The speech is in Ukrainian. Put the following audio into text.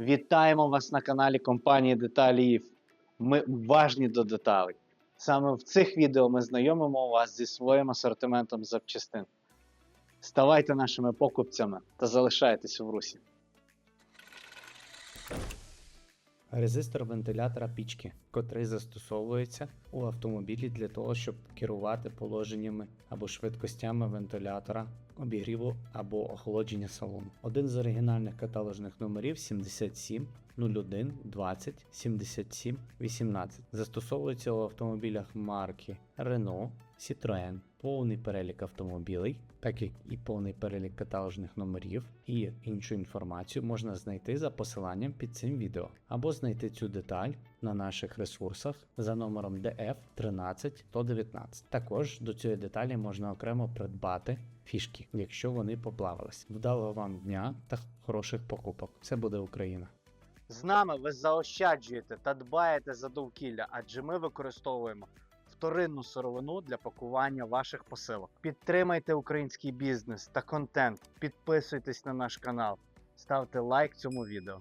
Вітаємо вас на каналі компанії Деталі. Ми уважні до деталей. Саме в цих відео ми знайомимо вас зі своїм асортиментом запчастин. Ставайте нашими покупцями та залишайтесь в русі. Резистор вентилятора пічки, котрий застосовується у автомобілі для того, щоб керувати положеннями або швидкостями вентилятора, обігріву або охолодження салону. Один з оригінальних каталожних номерів 77 01 20 77 18 застосовується у автомобілях марки Renault, Citroën, повний перелік автомобілей, так як і повний перелік каталожних номерів і іншу інформацію можна знайти за посиланням під цим відео, або знайти цю деталь на наших ресурсах за номером DF 13 119. Також до цієї деталі можна окремо придбати фішки, якщо вони поплавились. Вдалого вам дня та хороших покупок. Це буде Україна. З нами ви заощаджуєте та дбаєте за довкілля, адже ми використовуємо вторинну сировину для пакування ваших посилок. Підтримайте український бізнес та контент, підписуйтесь на наш канал, ставте лайк цьому відео.